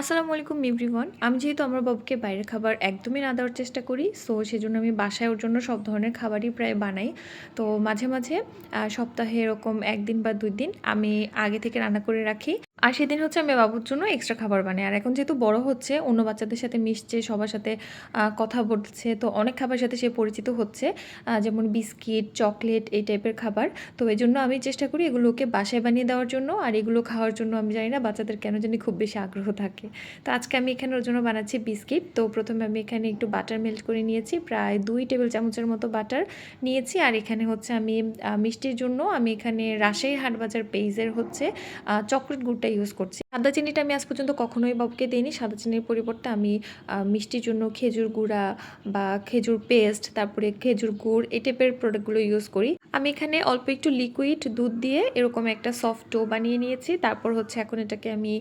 আসসালামু আলাইকুম এভরিওয়ান আমি যেহেতু আমার বাবুকে বাইরের খাবার একদমই না দেওয়ার চেষ্টা করি সো সেজন্য আমি বাসায় ওর জন্য সব ধরনের খাবারই প্রায় বানাই। তো মাঝে মাঝে সপ্তাহে এরকম একদিন বা দুই দিন আমি আগে থেকে রান্না করে রাখি। আর সেদিন হচ্ছে আমি বাবুর জন্য এক্সট্রা খাবার বানাই। আর এখন যেহেতু বড় হচ্ছে, অন্য বাচ্চাদের সাথে মিশছে, সবার সাথে কথা বলছে, তো অনেক খাবারের সাথে সে পরিচিত হচ্ছে যেমন বিস্কিট, চকলেট এই টাইপের খাবার। তো এই জন্য আমি চেষ্টা করি এগুলোকে বাসায় বানিয়ে দেওয়ার জন্য, আর এগুলো খাওয়ার জন্য আমি জানি না বাচ্চাদের কেন জানি খুব বেশি আগ্রহ থাকে। তো আজকে আমি এখানে ওর জন্য বানাচ্ছি বিস্কিট। তো প্রথমে আমি এখানে একটু বাটার মেল্ট করে নিয়েছি, প্রায় দুই টেবিল চামচের মতো বাটার নিয়েছি। আর এখানে হচ্ছে আমি মিষ্টির জন্য আমি এখানে রাজশাহী হাটবাজার পেজের হচ্ছে চকলেট গুড়টা ইউজ করছি। সাদা চিনিটা আমি আজ পর্যন্ত কখনোই বাবুকে দিইনি। সাদা চিনির পরিবর্তে আমি মিষ্টির জন্য খেজুর গুঁড়া বা খেজুর পেস্ট, তারপরে খেজুর গুড় এই টাইপের প্রোডাক্টগুলো ইউজ করি। আমি এখানে অল্প একটু লিকুইড দুধ দিয়ে এরকম একটা সফট ডো বানিয়ে নিয়েছি। তারপর হচ্ছে এখন এটাকে আমি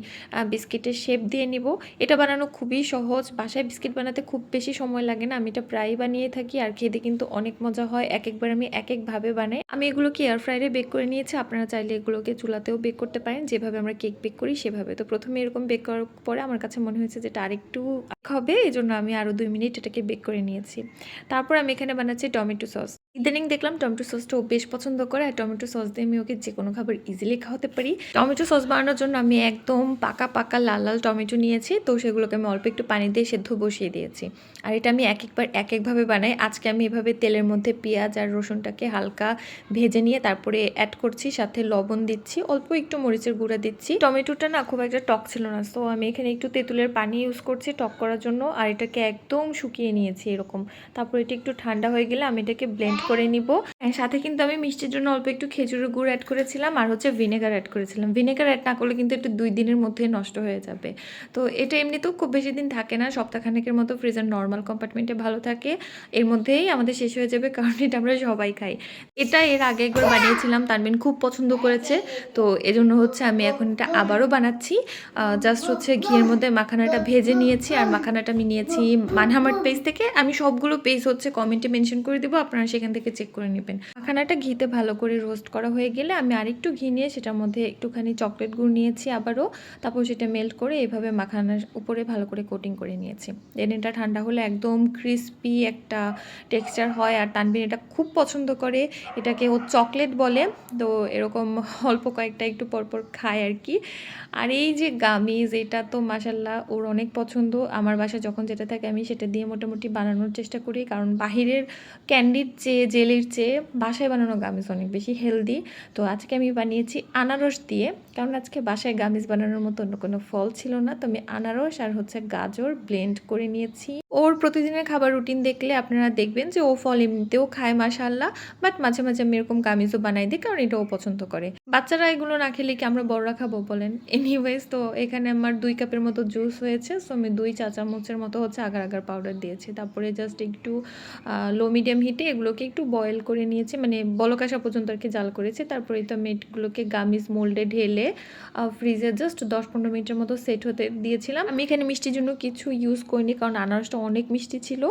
বিস্কিটের শেপ দিয়ে নিব। এটা বানানো খুবই সহজ। বাসায় বিস্কিট বানাতে খুব বেশি সময় লাগে না। আমি এটা প্রায়ই বানিয়ে থাকি আর খেতে কিন্তু অনেক মজা হয়। এক একবার আমি এক একভাবে বানাই। আমি এগুলোকে এয়ার ফ্রায়ারে বেক করে নিয়েছি। আপনারা চাইলে এগুলোকে চুলাতেও বেক করতে পারেন। যেভাবে আমরা কেক বেক করি, সেভাবে তো প্রথমে এরকম বেক করার পরে আমার কাছে মনে হয়েছে যে এটা আরেকটু হবে এই জন্য আমি আরও দুই মিনিট এটাকে বেক করে নিয়েছি। তারপর আমি এখানে বানাচ্ছি টমেটো সস। ইদানিং দেখলাম টমেটো সসটা ও বেশ পছন্দ করে, আর টমেটো সস দিয়ে আমি ওকে যে কোনো খাবার ইজিলি খাওয়াতে পারি। টমেটো সস বানানোর জন্য আমি একদম পাকা পাকা লাল লাল টমেটো নিয়েছি, তো সেগুলোকে আমি অল্প একটু পানি দিয়ে সেদ্ধ বসিয়ে দিয়েছি। আর এটা আমি এক একবার, এক একভাবে বানাই। আজকে আমি এভাবে তেলের মধ্যে পেঁয়াজ আর রসুনটাকে হালকা ভেজে নিয়ে তারপরে অ্যাড করছি, সাথে লবণ দিচ্ছি, অল্প একটু মরিচের গুঁড়া দিচ্ছি। টমেটোটা না খুব একটা টক ছিল না তো আমি এখানে একটু তেঁতুলের পানি ইউজ করছি টক করার জন্য, আর এটাকে একদম শুকিয়ে নিয়েছি এরকম। তারপর এটা একটু ঠান্ডা হয়ে গেলে আমি এটাকে ব্লেন্ড করে নিব। সাথে কিন্তু আমি মিষ্টির জন্য অল্প একটু খেজুরের গুড় অ্যাড করেছিলাম আর হচ্ছে ভিনেগার অ্যাড করেছিলাম। ভিনেগার অ্যাড না করলে কিন্তু একটু দুই দিনের মধ্যে নষ্ট হয়ে যাবে। তো এটা এমনিতেও খুব বেশি দিন থাকে না, সপ্তাহখানেকের মতো ফ্রিজার নর্মাল কম্পার্টমেন্টে ভালো থাকে। এর মধ্যেই আমাদের শেষ হয়ে যাবে কারণ এটা আমরা সবাই খাই। এটা এর আগে একবার বানিয়েছিলাম, তানবিন খুব পছন্দ করেছে। তো এজন্য হচ্ছে আমি এখন এটা আবারও বানাচ্ছি। জাস্ট হচ্ছে ঘিয়ের মধ্যে মাখানাটা ভেজে নিয়েছি আর মাখানাটা আমি নিয়েছি মানহামার্ট পেজ থেকে। আমি সবগুলো পেজ হচ্ছে কমেন্টে মেনশন করে দেবো, আপনারা সেখান থেকে চেক করে নেবেন। মাখানাটা ঘিতে ভালো করে রোস্ট করা হয়ে গেলে আমি আরেকটু ঘি নিয়ে সেটার মধ্যে একটুখানি চকলেট গুড় নিয়েছি আবারও, তারপর সেটা মেল্ট করে এভাবে মাখানার উপরে ভালো করে কোটিং করে নিয়েছি। দেন এটা ঠান্ডা হলে একদম ক্রিস্পি একটা টেক্সচার হয় আর তানবিন এটা খুব পছন্দ করে। এটাকে ও চকলেট বলে, তো এরকম অল্প কয়েকটা একটু পরপর খায় আর কি। আর এই যে গামিজ, এটা তো মাসাল্লাহ ওর অনেক পছন্দ। আমার বাসায় যখন যেটা থাকে আমি সেটা দিয়ে মোটামুটি বানানোর চেষ্টা করি। কারণ বাহিরের ক্যান্ডির চেয়ে জেলির চেয়ে বাসায় বানানো গামিজ অনেক বেশি হেলদি তো আজকে আমি বানিয়েছি আনারস দিয়ে, কারণ আজকে বাসায় গামিজ বানানোর মতো অন্য কোনো ফল ছিল না। তো আমি আনারস আর হচ্ছে গাজর ব্লেন্ড করে নিয়েছি। ওর প্রতিদিনের খাবার রুটিন দেখলে আপনারা দেখবেন যে ও ফল এমনিতেও খায় মাশাল্লাহ বাট মাঝে মাঝে আমি এরকম গামিজও বানাই দিই, কারণ এটাও পছন্দ করে। বাচ্চারা এগুলো না খেলে কি আমরা বড়রা খাব বলেন? এনিওয়েজ তো এখানে আমার দুই কাপের মতো জুস হয়েছে। সো আমি দুই চা চামচের মতো হচ্ছে আগার আগার পাউডার দিয়েছি। তারপরে জাস্ট একটু লো মিডিয়াম হিটে এগুলোকে একটু বয়েল করে নিয়েছি মানে বলক আসা পর্যন্ত আর কি জাল করেছি। তারপরে তো আমি এগুলোকে গামিজ মোল্ডে ঢেলে ফ্রিজে জাস্ট দশ পনেরো মিনিটের মতো সেট হতে দিয়েছিলাম। আমি এখানে মিষ্টির জন্য কিছু ইউজ করিনি, কারণ আনারসটা অনেক মিষ্টি ছিল।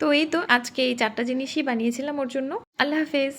তো এই তো আজকে এই চারটা জিনিসই বানিয়েছিলাম ওর জন্য। আল্লাহ হাফেজ।